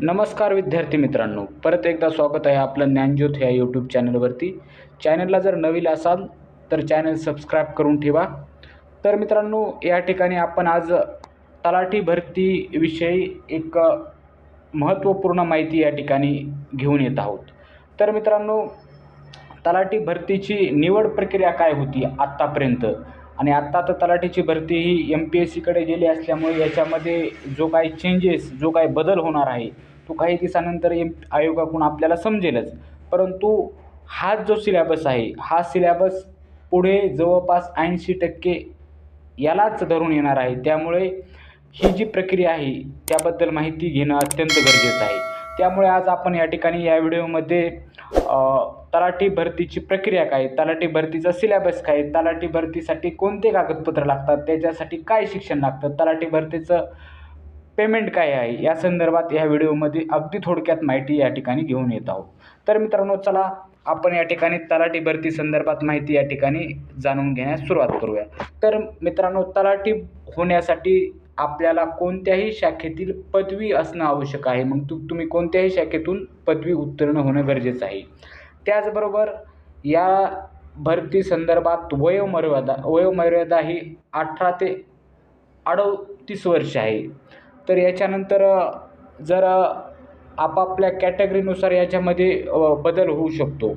नमस्कार विद्यार्थी मित्रांनो परत एकदा स्वागत आहे आपलं ज्ञानज्योत ह्या यूट्यूब चॅनलवरती चॅनलला जर नवीन असाल तर चॅनल सबस्क्राईब करून ठेवा. तर मित्रांनो या ठिकाणी आपण आज तलाठी भरतीविषयी एक महत्त्वपूर्ण माहिती या ठिकाणी घेऊन येत आहोत. तर मित्रांनो तलाठी भरतीची निवड प्रक्रिया काय होती आत्तापर्यंत? आणि आत्ता तर तलाठीची भरती ही एम पी एस सीकडे गेली असल्यामुळे याच्यामध्ये जो काही चेंजेस जो काही बदल होणार आहे तो काही दिवसानंतर एम आयोगाकडून आपल्याला समजेलच. परंतु हा जो सिलॅबस आहे हा सिलॅबस पुढे जवळपास ऐंशी टक्के यालाच धरून येणार आहे. त्यामुळे ही जी प्रक्रिया आहे त्याबद्दल माहिती घेणं अत्यंत गरजेचं आहे. त्यामुळे आज आपण या ठिकाणी या व्हिडिओमध्ये तलाठी भरतीची प्रक्रिया काय? तलाठी भरतीचा सिलॅबस काय? तलाठी भरतीसाठी कोणते कागदपत्र लागतात? त्याच्यासाठी काय शिक्षण लागतं? तलाठी भरतीचं पेमेंट काय आहे? या संदर्भात या व्हिडिओमध्ये अगदी थोडक्यात माहिती या ठिकाणी घेऊन येत आहोत. तर मित्रांनो चला आपण या ठिकाणी तलाठी भरती संदर्भात माहिती या ठिकाणी जाणून घेण्यास सुरुवात करूया. तर मित्रांनो तलाठी होण्यासाठी आपल्याला कोणत्याही शाखेतील पदवी असणं आवश्यक आहे. मग तु तुम्ही कोणत्याही शाखेतून पदवी उत्तीर्ण होणं गरजेचं आहे. त्याचबरोबर या भरती संदर्भात वयोमर्यादा वयोमर्यादा ही अठरा ते अडतीस वर्ष आहे. तर याच्यानंतर जर आपापल्या कॅटेगरीनुसार याच्यामध्ये बदल होऊ शकतो.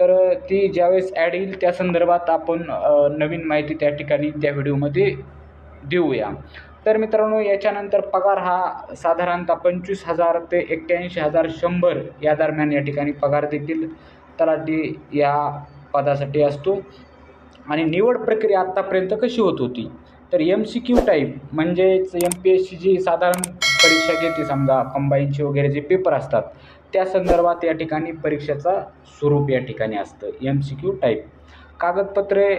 तर ती ज्यावेळेस ॲड येईल त्या संदर्भात आपण नवीन माहिती त्या ठिकाणी त्या व्हिडिओमध्ये देऊया. तर मित्रांनो याच्यानंतर पगार हा साधारणतः पंचवीस हजार ते एक्क्याऐंशी हजार शंभर या दरम्यान या ठिकाणी पगार देखील तलाठी या पदासाठी असतो. आणि निवड प्रक्रिया आत्तापर्यंत कशी होत होती? तर एम सी क्यू टाईप म्हणजेच एम पी एस सी जी साधारण परीक्षा घेते समजा कंबाईनचे वगैरे जे पेपर असतात त्या संदर्भात या ठिकाणी परीक्षेचा स्वरूप या ठिकाणी असतं. एम सी क्यू टाईप कागदपत्रे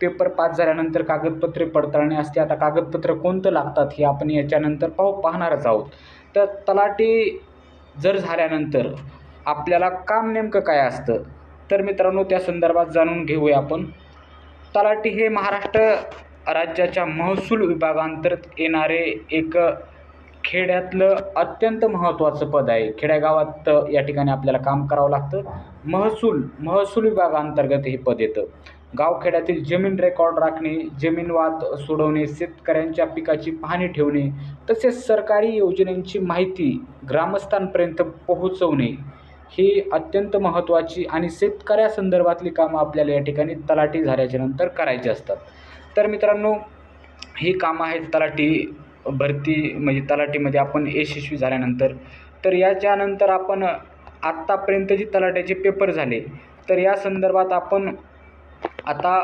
पेपर पास झाल्यानंतर कागदपत्रे पडताळणी असते. आता कागदपत्र कोणतं लागतात हे आपण याच्यानंतर पाहू पाहणारच आहोत. तर तलाठी जर झाल्यानंतर आपल्याला काम नेमकं काय असतं? तर मित्रांनो त्या संदर्भात जाणून घेऊया आपण. तलाठी हे महाराष्ट्र राज्याच्या महसूल विभागांतर्गत येणारे एक खेड्यातलं अत्यंत महत्त्वाचं पद आहे. खेड्यागावात या ठिकाणी आपल्याला काम करावं लागतं. महसूल महसूल विभागांतर्गत हे पद येतं. गावखेड्यातील जमीन रेकॉर्ड राखणे जमीन वाद सोडवणे शेतकऱ्यांच्या पिकाची पाहणी ठेवणे तसेच सरकारी योजनांची माहिती ग्रामस्थांपर्यंत पोहोचवणे ही अत्यंत महत्त्वाची आणि शेतकऱ्यासंदर्भातली कामं आपल्याला या ठिकाणी तलाठी झाल्याच्यानंतर करायची असतात. तर मित्रांनो ही कामं आहेत तलाठी भरती म्हणजे तलाठीमध्ये आपण यशस्वी झाल्यानंतर. तर याच्यानंतर आपण आत्तापर्यंत जी तलाट्याचे पेपर झाले तर या संदर्भात आपण आता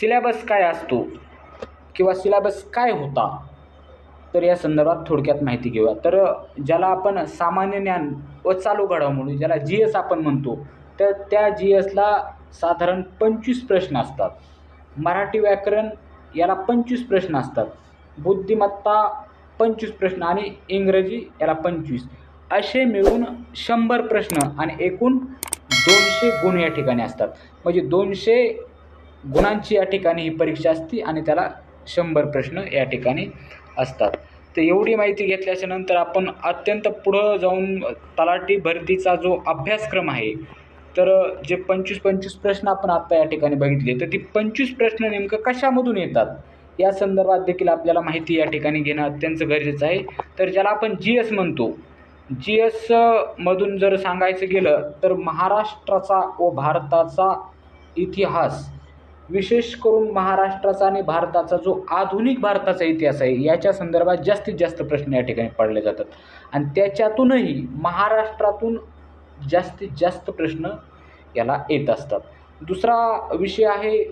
सिलॅबस काय असतो किंवा सिलॅबस काय होता? तर या संदर्भात थोडक्यात माहिती घेऊया. तर ज्याला आपण सामान्य ज्ञान व चालू घडामोडी ज्याला जी एस आपण म्हणतो तर त्या जी एसला साधारण पंचवीस प्रश्न असतात. मराठी व्याकरण याला पंचवीस प्रश्न असतात. बुद्धिमत्ता पंचवीस प्रश्न आणि इंग्रजी याला पंचवीस. असे मिळून शंभर प्रश्न आणि एकूण दोनशे गुण या ठिकाणी असतात. म्हणजे दोनशे गुणांची या ठिकाणी ही परीक्षा असते आणि त्याला शंभर प्रश्न या ठिकाणी असतात. तर एवढी माहिती घेतल्याच्या नंतर आपण अत्यंत पुढं जाऊन तलाठी भरतीचा जो अभ्यासक्रम आहे तर जे पंचवीस पंचवीस प्रश्न आपण आत्ता या ठिकाणी बघितले तर ती पंचवीस प्रश्न नेमकं कशामधून येतात? या संदर्भात देखील आपल्याला माहिती या ठिकाणी घेणं अत्यंत गरजेचं आहे. तर ज्याला आपण जी एस म्हणतो जी एस मधून जर सांगायचं गेलं तर महाराष्ट्राचा व भारताचा इतिहास विशेष करून महाराष्ट्राचा आणि भारताचा जो आधुनिक भारताचा इतिहास आहे याच्या संदर्भात जास्तीत जास्त प्रश्न या ठिकाणी पडले जातात. आणि त्याच्यातूनही महाराष्ट्रातून जास्तीत जास्त प्रश्न याला येत असतात. दुसरा विषय आहे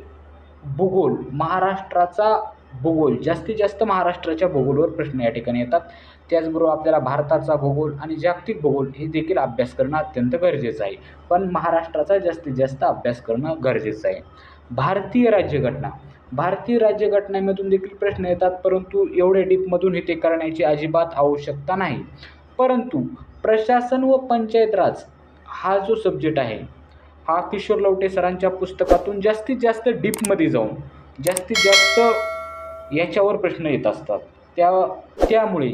भूगोल. महाराष्ट्राचा भूगोल जास्तीत जास्त महाराष्ट्राच्या भूगोलवर प्रश्न या ठिकाणी येतात. त्याचबरोबर आपल्याला भारताचा भूगोल आणि जागतिक भूगोल हे देखील अभ्यास करणं अत्यंत गरजेचं आहे. पण महाराष्ट्राचा जास्तीत जास्त अभ्यास करणं गरजेचं आहे. भारतीय राज्यघटना. भारतीय राज्यघटनेमधून देखील प्रश्न येतात परंतु एवढे डीपमधून हे ते करण्याची अजिबात आवश्यकता नाही. परंतु प्रशासन व पंचायत राज हा जो सब्जेक्ट आहे हा किशोर लवटे सरांच्या पुस्तकातून जास्तीत जास्त डीपमध्ये जाऊन जास्तीत जास्त याच्यावर प्रश्न येत असतात. त्या त्यामुळे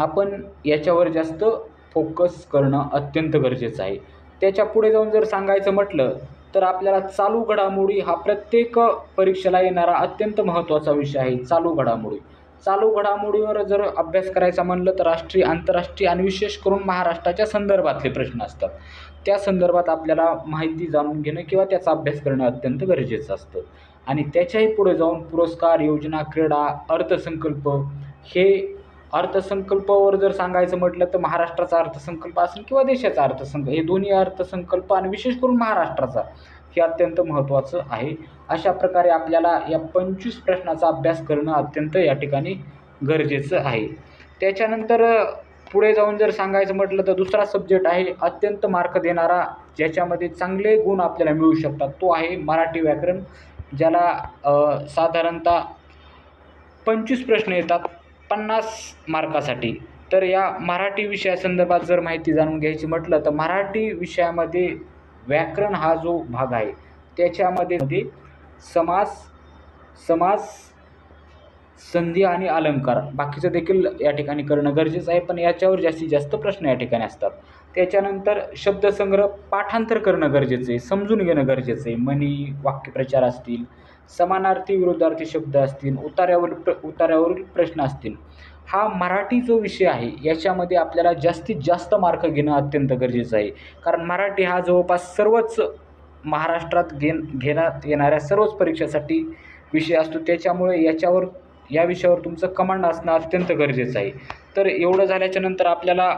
आपण याच्यावर जास्त फोकस करणं अत्यंत गरजेचं आहे. त्याच्या पुढे जाऊन जर सांगायचं म्हटलं तर आपल्याला चालू घडामोडी हा प्रत्येक परीक्षेला येणारा अत्यंत महत्त्वाचा विषय आहे चालू घडामोडी. चालू घडामोडीवर जर अभ्यास करायचा म्हणलं तर राष्ट्रीय आंतरराष्ट्रीय आणि विशेष करून महाराष्ट्राच्या संदर्भातले प्रश्न असतात. त्या संदर्भात आपल्याला माहिती जाणून घेणं किंवा त्याचा अभ्यास करणं अत्यंत गरजेचं असतं. आणि त्याच्याही पुढे जाऊन पुरस्कार योजना क्रीडा अर्थसंकल्प हे अर्थसंकल्पावर जर सांगायचं म्हटलं तर महाराष्ट्राचा अर्थसंकल्प असेल किंवा देशाचा अर्थसंकल्प हे दोन्ही अर्थसंकल्प आणि विशेष करून महाराष्ट्राचा हे अत्यंत महत्त्वाचं आहे. अशा प्रकारे आपल्याला या पंचवीस प्रश्नाचा अभ्यास करणं अत्यंत या ठिकाणी गरजेचं आहे. त्याच्यानंतर पुढे जाऊन जर सांगायचं म्हटलं तर दुसरा सब्जेक्ट आहे अत्यंत मार्क देणारा ज्याच्यामध्ये चांगले गुण आपल्याला मिळू शकतात तो आहे मराठी व्याकरण ज्याला साधारणतः पंचवीस प्रश्न येतात. पन्नास मार्कासाठी. तर या मराठी विषयासंदर्भात जर माहिती जाणून घ्यायची म्हटलं तर मराठी विषयामध्ये व्याकरण हा जो भाग आहे त्याच्यामध्ये समास समास संधी आणि अलंकार बाकीचं देखील या ठिकाणी करणं गरजेचं आहे. पण याच्यावर जास्तीत जास्त प्रश्न या ठिकाणी असतात. त्याच्यानंतर शब्दसंग्रह पाठांतर करणं गरजेचं आहे. समजून घेणं गरजेचं आहे. म्हणी वाक्यप्रचार असतील समानार्थी विरोधार्थी शब्द असतील उतार्यावर प्र उतार्यावरील प्रश्न असतील. हा मराठी जो विषय आहे याच्यामध्ये आपल्याला जास्तीत जास्त मार्क घेणं अत्यंत गरजेचं आहे. कारण मराठी हा जवळपास सर्वच महाराष्ट्रात घेण घेण्यात येणाऱ्या सर्वच परीक्षेसाठी विषय असतो. त्याच्यामुळे याच्यावर या विषयावर तुमचं कमांड असणं अत्यंत गरजेचं आहे. तर एवढं झाल्याच्यानंतर आपल्याला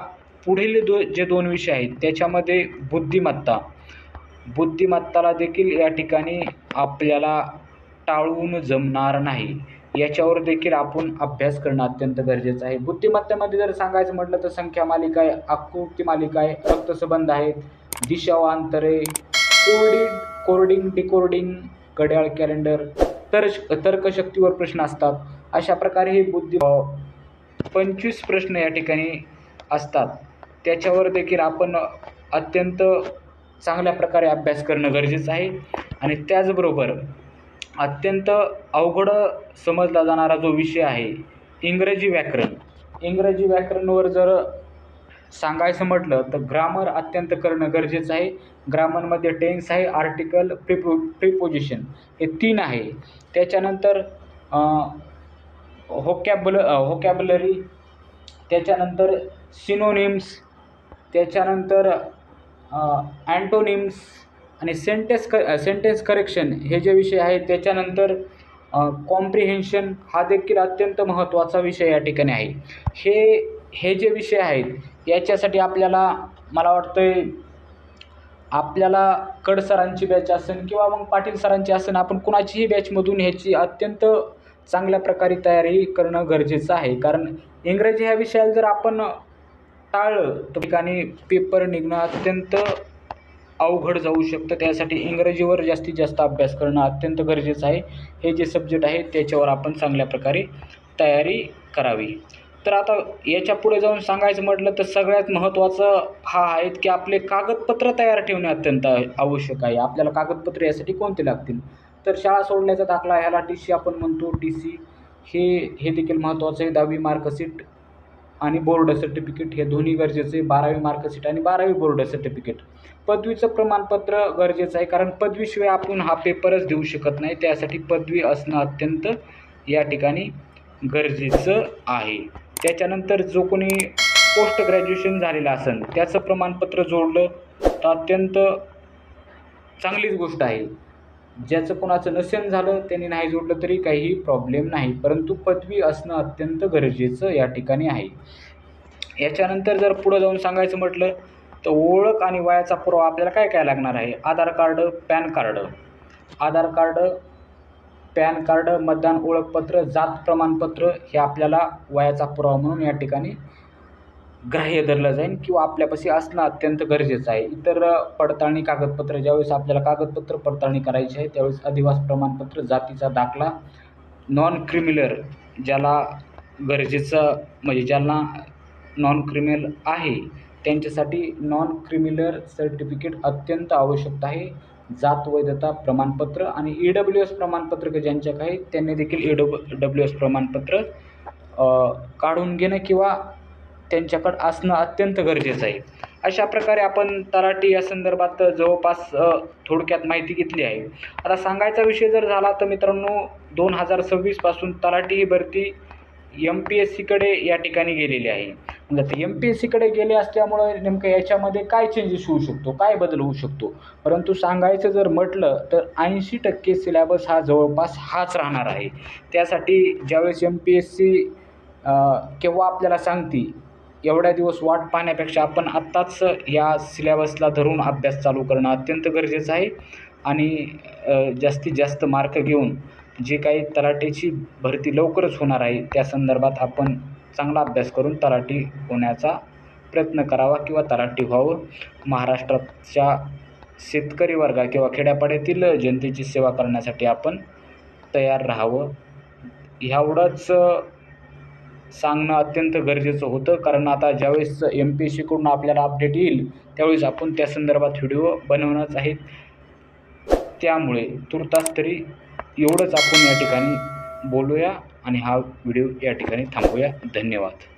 पुढील दो जे दोन विषय आहेत त्याच्यामध्ये बुद्धिमत्ता. बुद्धिमत्ताला देखील या ठिकाणी आपल्याला टाळून जमणार नाही. याच्यावर देखील आपण अभ्यास करणं अत्यंत गरजेचं आहे. बुद्धिमत्तेमध्ये जर सांगायचं म्हटलं तर संख्या मालिका आहे आकृती मालिका आहे रक्तसंबंध आहेत दिशावांतरे कोर्डिंग कोर्डिंग डिकोर्डिंग घड्याळ कॅलेंडर तर तर्कशक्तीवर प्रश्न असतात. अशा प्रकारे हे बुद्धी पंचवीस प्रश्न या ठिकाणी असतात. त्याच्यावर देखील आपण अत्यंत चांगल्या प्रकारे अभ्यास करणं गरजेचं आहे. आणि त्याचबरोबर अत्यंत अवघड समजला जाणारा जो विषय आहे इंग्रजी व्याकरण. इंग्रजी व्याकरणवर जर सांगायचं म्हटलं तर ग्रामर अत्यंत करणं गरजेचं आहे. ग्रामरमध्ये टेन्स आहे आर्टिकल प्रिपो प्रिपोजिशन हे तीन आहे. त्याच्यानंतर होकॅबल होकॅबलरी त्याच्यानंतर सिनोनिम्स त्याच्यानंतर अँटोनिम्स आणि सेंटेन्स क सेंटेन्स करेक्शन हे जे विषय आहेत त्याच्यानंतर कॉम्प्रिहेन्शन हा देखील अत्यंत महत्त्वाचा विषय या ठिकाणी आहे. हे हे जे विषय आहेत याच्यासाठी आपल्याला मला वाटतं आहे आपल्याला कड सरांची बॅच असेल किंवा मग पाटील सरांची असेल आपण कुणाचीही बॅचमधून ह्याची अत्यंत चांगल्या प्रकारे तयारी करणं गरजेचं आहे. कारण इंग्रजी ह्या विषयाला जर आपण टाळलं तर ठिकाणी पेपर निघणं अत्यंत अवघड जाऊ शकतं. त्यासाठी इंग्रजीवर जास्तीत जास्त अभ्यास करणं अत्यंत गरजेचं आहे. हे जे सब्जेक्ट आहे त्याच्यावर आपण चांगल्या प्रकारे तयारी करावी. तर आता याच्यापुढे जाऊन सांगायचं म्हटलं तर सगळ्यात महत्त्वाचं हा आहेत की आपले कागदपत्र तयार ठेवणे अत्यंत आवश्यक आहे. आपल्याला कागदपत्र यासाठी कोणते लागतील? तर शाळा सोडण्याचा दाखला ह्याला टी सी आपण म्हणतो. टी सी हे हे देखील महत्त्वाचं आहे. दहावी मार्कशीट आणि बोर्ड सर्टिफिकेट हे दोन्ही गरजेचे आहे. बारावी मार्कशीट आणि बारावी बोर्ड सर्टिफिकेट पदवीचं प्रमाणपत्र गरजेचं आहे. कारण पदवीशिवाय आपण हा पेपरच देऊ शकत नाही. त्यासाठी पदवी असणं अत्यंत या ठिकाणी गरजेचं आहे. त्याच्यानंतर जो कोणी पोस्ट ग्रॅज्युएशन झालेलं असेल त्याचं प्रमाणपत्र जोडलं तर अत्यंत चांगलीच गोष्ट आहे. ज्याचं कोणाचं नसेल झालं त्यांनी नाही जोडलं तरी काही प्रॉब्लेम नाही. परंतु पदवी असणं अत्यंत गरजेचं या ठिकाणी आहे. याच्यानंतर जर पुढं जाऊन सांगायचं म्हटलं तर ओळख आणि वयाचा पुरावा आपल्याला काय काय लागणार आहे? Aadhaar card PAN card. Aadhaar card PAN card मतदान ओळखपत्र जात प्रमाणपत्र हे आपल्याला वयाचा पुरावा म्हणून या ठिकाणी ग्राह्य धरलं जाईल किंवा आपल्यापाशी असणं अत्यंत गरजेचं आहे. इतर पडताळणी कागदपत्र ज्यावेळेस आपल्याला कागदपत्र पडताळणी करायची आहे त्यावेळेस अधिवास प्रमाणपत्र जातीचा दाखला नॉन क्रिमिनल ज्याला गरजेचं म्हणजे ज्यांना नॉन क्रिमिनल आहे त्यांच्यासाठी नॉन क्रिमिनल सर्टिफिकेट अत्यंत आवश्यक आहे. जात वैधता प्रमाणपत्र आणि ई डब्ल्यू एस प्रमाणपत्र ज्यांच्या काही त्यांनी देखील ई डब डब्ल्यू एस प्रमाणपत्र काढून घेणं किंवा त्यांच्याकडं असणं अत्यंत गरजेचं आहे. अशा प्रकारे आपण तलाठी या संदर्भात जवळपास थोडक्यात माहिती घेतली आहे. आता सांगायचा विषय जर झाला तर मित्रांनो दोन हजार सव्वीसपासून तलाठी ही भरती एम पी एस सीकडे या ठिकाणी गेलेली आहे. म्हणजे एम पी एस सीकडे गेले असल्यामुळं नेमकं याच्यामध्ये काय चेंजेस होऊ शकतो काय बदल होऊ शकतो? परंतु सांगायचं जर म्हटलं तर ऐंशी टक्के सिलॅबस हा जवळपास हाच राहणार आहे. त्यासाठी ज्यावेळेस एम पी एस सी केव्हा आपल्याला सांगते एवढ्या दिवस वाट पाहण्यापेक्षा आपण आत्ताच या सिलॅबसला धरून अभ्यास चालू करणं अत्यंत गरजेचं आहे. आणि जास्तीत जास्त मार्क घेऊन जे काही तलाठीची भरती लवकरच होणार आहे त्या संदर्भात आपण चांगला अभ्यास करून तलाठी होण्याचा प्रयत्न करावा किंवा तलाठी व्हावं. महाराष्ट्राच्या शेतकरी वर्गा किंवा खेड्यापाड्यातील जनतेची सेवा करण्यासाठी आपण तयार राहावं. एवढंच सांगणं अत्यंत गरजेचं होतं. कारण आता ज्यावेळेस एम पी एस सीकडून आपल्याला अपडेट येईल त्यावेळेस आपण त्या संदर्भात व्हिडिओ बनवणारच आहेत. त्यामुळे तुर्तास तरी एवढंच आपण या ठिकाणी बोलूया आणि हा व्हिडिओ या ठिकाणी थांबवूया धन्यवाद.